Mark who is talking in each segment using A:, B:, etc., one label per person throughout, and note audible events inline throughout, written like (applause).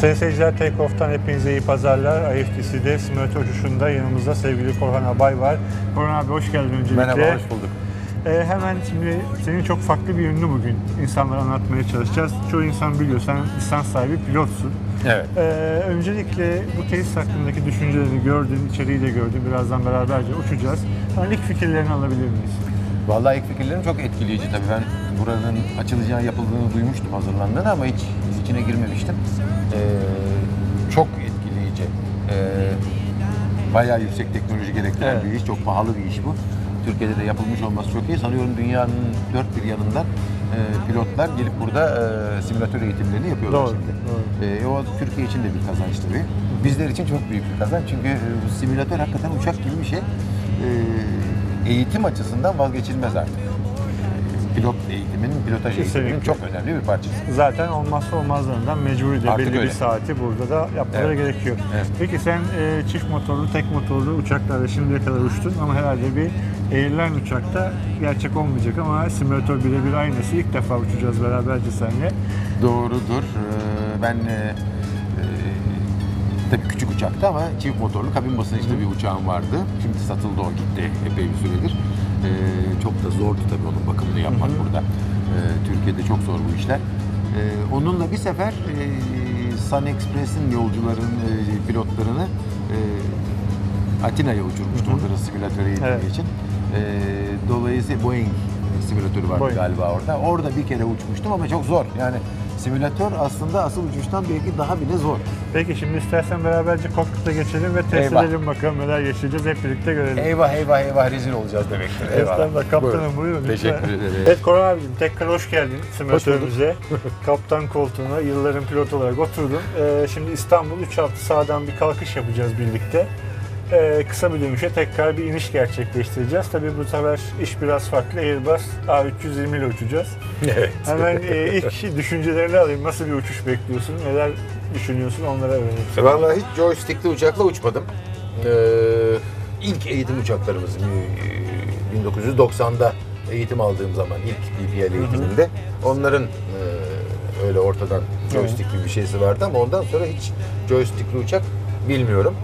A: Sayın seyirciler Take Off'tan hepinize iyi pazarlar. IFTC'de simülatör uçuşunda yanımızda sevgili Korhan Abay var. Korhan abi hoş geldin öncelikle.
B: Merhaba, hoş bulduk.
A: Ee, hemen şimdi senin çok farklı bir yönünü bugün insanlara anlatmaya çalışacağız. Çoğu insan biliyor sen lisans sahibi pilotsun.
B: Evet.
A: Ee, öncelikle bu tesis hakkındaki düşüncelerini gördün, içeriği de gördün. Birazdan beraberce uçacağız. Yani ilk fikirlerini alabilir miyiz?
B: Vallahi ilk fikirlerim çok etkileyici tabii. Ben buranın açılacağı yapıldığını duymuştum hazırlandığını ama hiç içine girmemiştim. Ee, çok etkileyici. Ee, bayağı yüksek teknoloji gerektiren
A: Evet.
B: bir iş. Çok pahalı bir iş bu. Türkiye'de de yapılmış olması çok iyi. Sanıyorum dünyanın dört bir yanından e, pilotlar gelip burada e, simülatör eğitimlerini yapıyorlar
A: Doğru,
B: şimdi.
A: doğru.
B: E, o Türkiye için de bir kazanç tabii. Bizler için çok büyük bir kazanç çünkü e, simülatör hakikaten uçak gibi bir şey. E, eğitim açısından vazgeçilmez artık. Pilot eğitiminin, pilotaj eğitiminin
A: Kesinlikle.
B: çok önemli bir parçası.
A: Zaten olmazsa olmazlarından mecburi de
B: Artık
A: belli bir
B: öyle.
A: saati burada da yapmaları
B: Evet.
A: gerekiyor.
B: Evet.
A: Peki sen e, çift motorlu, tek motorlu uçaklarla şimdiye kadar uçtun ama herhalde bir Airline uçakta gerçek olmayacak ama simülatör birebir aynısı. İlk defa uçacağız beraberce seninle.
B: Doğrudur. Ee, Ben e, e, tabii küçük uçaktı ama çift motorlu kabin basınçlı bir uçağım vardı. Şimdi satıldı o gitti epey bir süredir. Ee, çok da zordu tabii onun bakımını yapmak burada. Ee, Türkiye'de çok zor bu işler. Ee, onunla bir sefer e, Sun Express'in yolcuların, e, pilotlarını e, Atina'ya uçurmuştu onların simülatör eğitimi
A: Evet.
B: için. Ee, dolayısıyla Boeing simülatörü vardı
A: Boeing.
B: galiba orada. Orada bir kere uçmuştum ama çok zor. Yani simülatör aslında asıl uçuştan belki daha bile zor.
A: Peki şimdi istersen beraberce kokpite geçelim ve test
B: Eyvah.
A: edelim bakalım neler yaşayacağız hep birlikte görelim.
B: Eyvah eyvah eyvah rezil olacağız demektir.
A: Estağfurullah kaptanım buyurun. lütfen.
B: Teşekkür ederim.
A: Evet Koran abicim tekrar hoş geldin simülatörümüze. (laughs) Kaptan koltuğuna yılların pilot olarak oturdun. Ee, şimdi İstanbul 3 hafta sağdan bir kalkış yapacağız birlikte. Ee, kısa bir dönüşe tekrar bir iniş gerçekleştireceğiz. Tabii bu sefer iş biraz farklı. Airbus A320 ile uçacağız.
B: Evet.
A: Hemen e, ilk (laughs) düşüncelerini alayım. Nasıl bir uçuş bekliyorsun? Neler düşünüyorsun? Onlara öğreneyim.
B: E, Vallahi hiç joystickli uçakla uçmadım. Ee, ilk eğitim uçaklarımız e, 1990'da eğitim aldığım zaman ilk BPL eğitiminde onların e, öyle ortadan joystick gibi bir şeysi vardı ama ondan sonra hiç joystickli uçak bilmiyorum.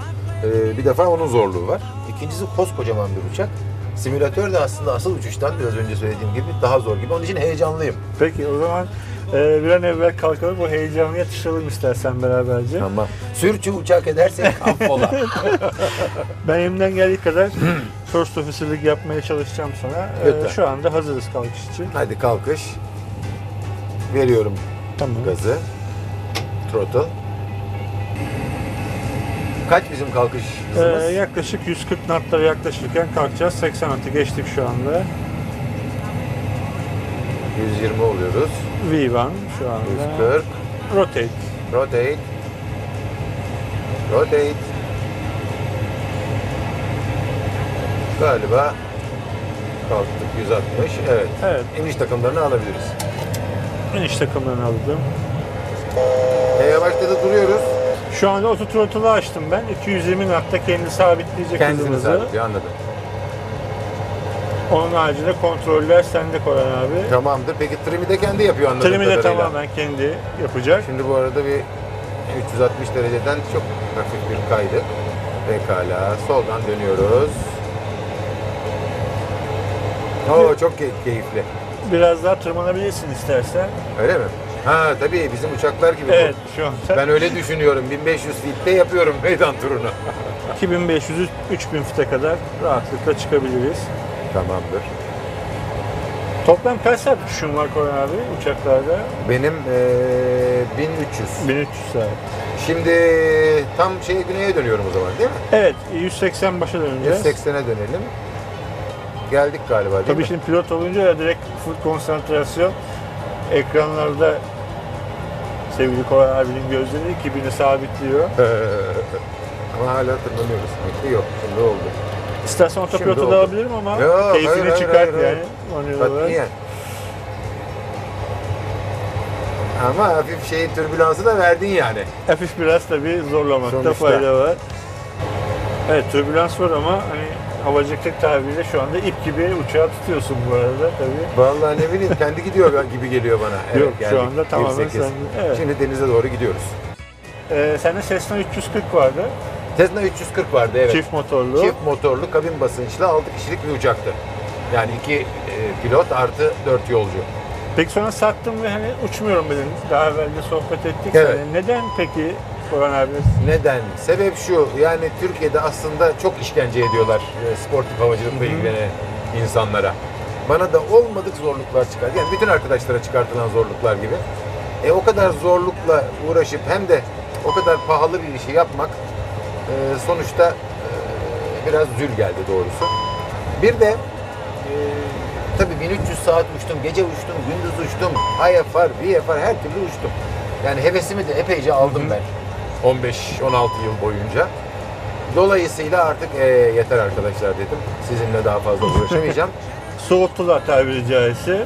B: Ee, bir defa onun zorluğu var. İkincisi koskocaman bir uçak. Simülatör de aslında asıl uçuştan biraz önce söylediğim gibi daha zor gibi. Onun için heyecanlıyım.
A: Peki o zaman e, bir an evvel kalkalım. O heyecanı yatıştıralım istersen beraberce.
B: Tamam. Sürçü uçak edersek (laughs) affola.
A: Ben elimden geldiği kadar first officer'lık yapmaya çalışacağım sana. Ee,
B: Lütfen.
A: şu anda hazırız kalkış için.
B: Hadi kalkış. Veriyorum
A: Tamam.
B: gazı. Throttle. Kaç bizim kalkış
A: Ee,
B: hızımız?
A: yaklaşık 140 knotlara yaklaşırken kalkacağız. 80 knot'u geçtik şu anda.
B: 120 oluyoruz.
A: V1 şu anda.
B: 140.
A: Rotate.
B: Rotate. Rotate. Galiba kalktık 160. Evet.
A: Evet.
B: İniş takımlarını alabiliriz.
A: İniş takımlarını aldım.
B: E, yavaşladı duruyoruz.
A: Şu anda auto throttle'ı açtım ben. 220 knotta kendi sabitleyecek
B: Kendini
A: hızımızı.
B: sabitliyor anladım.
A: Onun haricinde kontroller sende Koran abi.
B: Tamamdır. Peki trim'i de kendi yapıyor anladığım
A: Trimi de
B: kadarıyla.
A: tamamen kendi yapacak.
B: Şimdi bu arada bir 360 dereceden çok hafif bir kaydık. Pekala. Soldan dönüyoruz. Oo çok key- keyifli.
A: Biraz daha tırmanabilirsin istersen.
B: Öyle mi? Ha tabii bizim uçaklar gibi.
A: Evet şu an
B: Ben öyle düşünüyorum. 1500 feet'te yapıyorum (laughs) meydan turunu.
A: 2500-3000 fite kadar rahatlıkla çıkabiliriz.
B: Tamamdır.
A: Toplam kaç saat uçuşun var Koran abi uçaklarda?
B: Benim eee 1300.
A: 1300 saat.
B: Şimdi tam şey güneye dönüyorum o zaman değil mi?
A: Evet 180 başa döneceğiz.
B: 180'e dönelim. Geldik galiba değil
A: Tabii
B: mi?
A: şimdi pilot olunca ya direkt full konsantrasyon ekranlarda sevgili Koran abinin gözleri 2000'i sabitliyor.
B: Ama hala tırmanıyoruz. Bitti yok. Şimdi oldu.
A: İstersen otopilotu da alabilirim ama
B: Yok,
A: keyfini
B: hayır, hayır,
A: çıkart
B: hayır, hayır.
A: yani.
B: Katiyen. Ama hafif şey türbülansı da verdin yani.
A: Hafif biraz tabii zorlamakta
B: Sonuçta.
A: fayda var. Evet türbülans var ama hani havacılık tabiriyle şu anda ip gibi uçağı tutuyorsun bu arada tabii.
B: Vallahi ne bileyim kendi gidiyor gibi geliyor bana.
A: Yok, şu
B: geldik.
A: anda tamamen
B: 1.8.
A: sen- evet.
B: Şimdi denize doğru gidiyoruz.
A: Ee, sende Cessna 340 vardı.
B: Cessna 340 vardı evet.
A: Çift motorlu.
B: Çift motorlu kabin basınçlı 6 kişilik bir uçaktı. Yani iki e, pilot artı 4 yolcu.
A: Peki sonra sattım ve hani uçmuyorum dedin. Daha evvel de sohbet ettik.
B: Evet.
A: Hani neden peki Abi?
B: Neden? Sebep şu, yani Türkiye'de aslında çok işkence ediyorlar e, sportif havacılıkla ilgilenen insanlara. Bana da olmadık zorluklar çıkar. Yani bütün arkadaşlara çıkartılan zorluklar gibi. E o kadar zorlukla uğraşıp hem de o kadar pahalı bir işi yapmak e, sonuçta e, biraz zül geldi doğrusu. Bir de e, tabii 1300 saat uçtum, gece uçtum, gündüz uçtum, IFR, VFR her türlü uçtum. Yani hevesimi de epeyce aldım ben. 15-16 yıl boyunca. Dolayısıyla artık "E, yeter arkadaşlar dedim. Sizinle daha fazla uğraşamayacağım. (laughs)
A: Soğuttular tabiri caizse.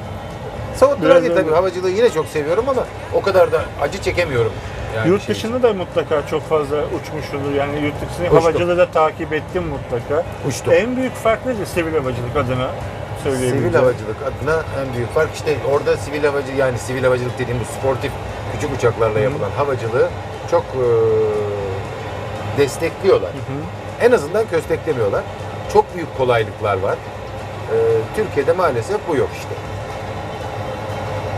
B: Soğuttular değil tabii. Havacılığı yine çok seviyorum ama o kadar da acı çekemiyorum. Yani
A: yurt
B: şey
A: dışında da mutlaka çok fazla uçmuşsundur. Yani yurt dışında
B: Uçtum.
A: havacılığı da takip ettim mutlaka.
B: Uçtum.
A: En büyük fark nedir sivil havacılık adına?
B: Sivil havacılık adına en büyük fark işte orada sivil havacı yani sivil havacılık dediğim bu sportif küçük uçaklarla yapılan havacılığı çok e, destekliyorlar. En azından kösteklemiyorlar. Çok büyük kolaylıklar var. E, Türkiye'de maalesef bu yok işte.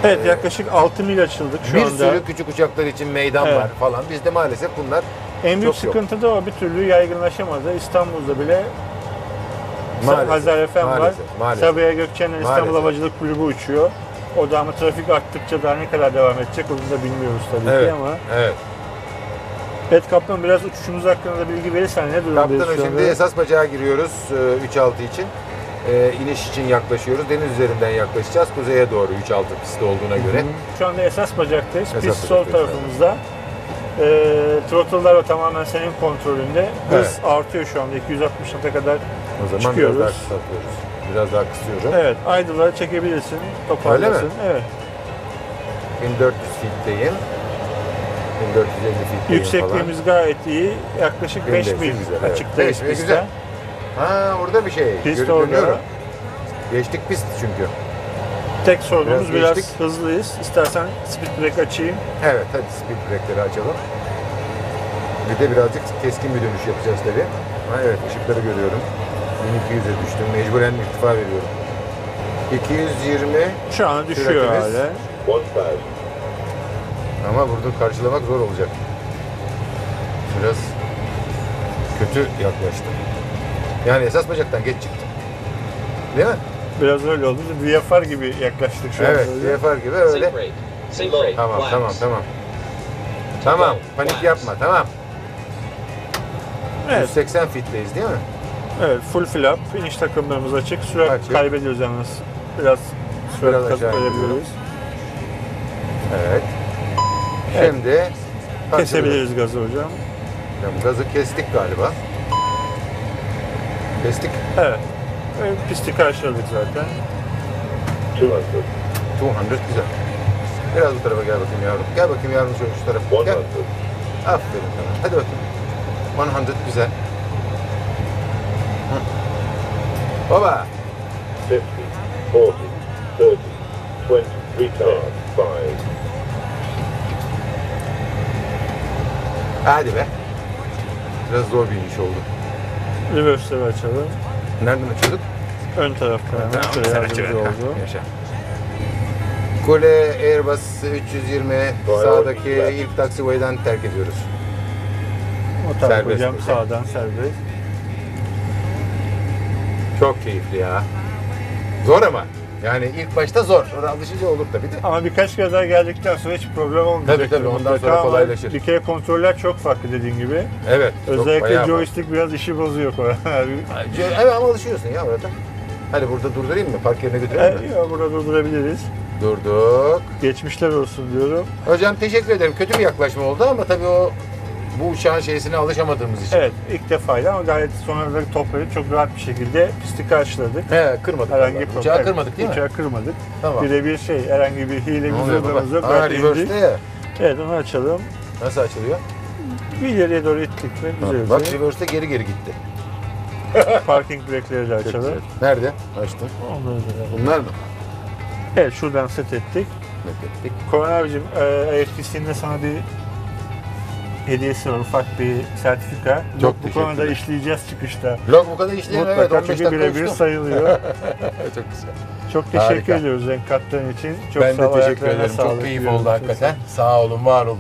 A: Evet yaklaşık 6 mil açıldık şu
B: bir
A: anda.
B: sürü küçük uçaklar için meydan
A: Evet.
B: var falan. Bizde maalesef bunlar
A: en büyük
B: çok yok.
A: sıkıntı da o bir türlü yaygınlaşamadı. İstanbul'da bile
B: Maalesef,
A: Hazar FM var.
B: maalesef.
A: Sabiha Gökçen'le İstanbul. Havacılık Kulübü uçuyor. O da ama trafik arttıkça daha ne kadar devam edecek onu da bilmiyoruz tabii
B: Evet.
A: ki ama.
B: Evet.
A: Evet kaptan biraz uçuşumuz hakkında da bilgi verirsen ne durumdayız
B: Kaptanım
A: şu
B: şimdi esas bacağa giriyoruz e, 3.6 için. E, iniş için yaklaşıyoruz. Deniz üzerinden yaklaşacağız. Kuzeye doğru 3.6 pisti olduğuna göre.
A: Şu anda esas bacaktayız.
B: Esas
A: Pist sol
B: bacaktayız,
A: tarafımızda. Ee, throttle'lar o tamamen senin kontrolünde. Hız
B: Evet.
A: artıyor şu anda 260 knot'a kadar.
B: O zaman
A: Çıkıyoruz.
B: biraz daha kısaltıyoruz. Biraz daha kısıyorum.
A: Evet, idle'ları çekebilirsin, toparlasın.
B: mi?
A: Evet.
B: 1400 feet'teyim. 1450 feet'teyim
A: Yüksekliğimiz gayet iyi. Yaklaşık 5
B: Bindesi
A: mil
B: güzel, evet.
A: açıktayız pistte.
B: falan. Ha orada bir şey.
A: Pist
B: Gör-
A: orada.
B: görüyorum. Geçtik pist çünkü.
A: Tek sorunumuz
B: Biraz
A: biraz, hızlıyız. İstersen speed brake açayım.
B: Evet hadi speed brake'leri açalım. Bir de birazcık keskin bir dönüş yapacağız tabii. Ha, evet ışıkları görüyorum. 1200'e düştüm. Mecburen irtifa veriyorum. 220
A: Şu an düşüyor hala.
B: Ama burada karşılamak zor olacak. Biraz kötü yaklaştım. Yani esas bacaktan geç çıktım. Değil mi?
A: Biraz öyle oldu. VFR gibi yaklaştık şu
B: evet,
A: an. böyle.
B: VFR gibi öyle. Tamam, tamam, tamam. Tamam, panik yapma, tamam.
A: Evet,
B: 180 fitteyiz değil mi?
A: evet, full flap. iniş takımlarımız açık. Sürat
B: Açık.
A: kaybediyoruz yalnız. Biraz sürat
B: Biraz
A: kazıp.
B: Evet.
A: Evet.
B: Şimdi
A: Kesebiliriz gazı hocam.
B: Tamam, Gazı kestik galiba. Kestik.
A: Evet. Ve Pisti karşıladık zaten.
B: 200 güzel. Biraz bu tarafa gel bakayım yavrum. Gel bakayım yavrum şöyle şu tarafa. Gel. Aferin sana. Hadi bakayım. 100 güzel. Hı. Baba.
C: 50, 40, 30, 20, retard, 5,
B: Hadi be. Biraz zor bir iniş oldu.
A: Reverse'leri açalım.
B: Nereden açıyorduk?
A: Ön tarafta hemen.
B: Tamam,
A: Şöyle yardımcı oldu.
B: Yaşa. Kule Airbus 320 sağdaki ilk taxiway'den terk ediyoruz.
A: O taraf
B: Serbest
A: hocam
B: hocam.
A: sağdan serbest.
B: Çok keyifli ya. Zor ama. Yani ilk başta zor. Sonra alışınca olur tabii de.
A: Ama birkaç kere daha geldikten sonra hiç problem olmayacak.
B: Tabii, tabii, ondan sonra
A: ama
B: kolaylaşır.
A: Bir kere kontroller çok farklı dediğin gibi.
B: Evet.
A: Özellikle
B: bayağı var.
A: joystick biraz işi bozuyor Koran (laughs) abi.
B: Evet ama alışıyorsun ya orada. Hadi burada durdurayım mı? Park yerine götüreyim mi?
A: E, ya burada durdurabiliriz.
B: Durduk.
A: Geçmişler olsun diyorum.
B: Hocam teşekkür ederim. Kötü bir yaklaşma oldu ama tabii o bu uçağın şeysine alışamadığımız için.
A: Evet ilk defaydı ama gayet sonraları toplayıp çok rahat bir şekilde pisti karşıladık.
B: He kırmadık.
A: Herhangi bir problem.
B: Uçağı kırmadık değil mi?
A: Uçağı kırmadık.
B: Tamam.
A: Birebir şey herhangi bir
B: Ne
A: hilemiz yok. yok. Gayet
B: reverse'de ya.
A: Evet onu açalım.
B: Nasıl açılıyor?
A: Bir ileriye doğru ittik ve
B: Bak
A: güzelce
B: reverse'de geri geri gitti. (laughs)
A: parking brake'leri de açalım.
B: Nerede? Açtım. Bunlar mı?
A: Evet şuradan set ettik.
B: Evet, ettik.
A: Koran abicim e, IFTC'nin de sana bir hediyesi var. Ufak bir sertifika.
B: Çok
A: bu konuda işleyeceğiz çıkışta.
B: Log bu kadar işleyen evet
A: Mutlaka
B: 15
A: çünkü
B: dakika
A: birebir sayılıyor. (laughs)
B: Çok güzel.
A: Çok teşekkür
B: Harika.
A: ediyoruz renk kattığın için. Çok
B: ben
A: sağ
B: de teşekkür ederim. Çok keyif oldu hakikaten. Sağ olun, var olun.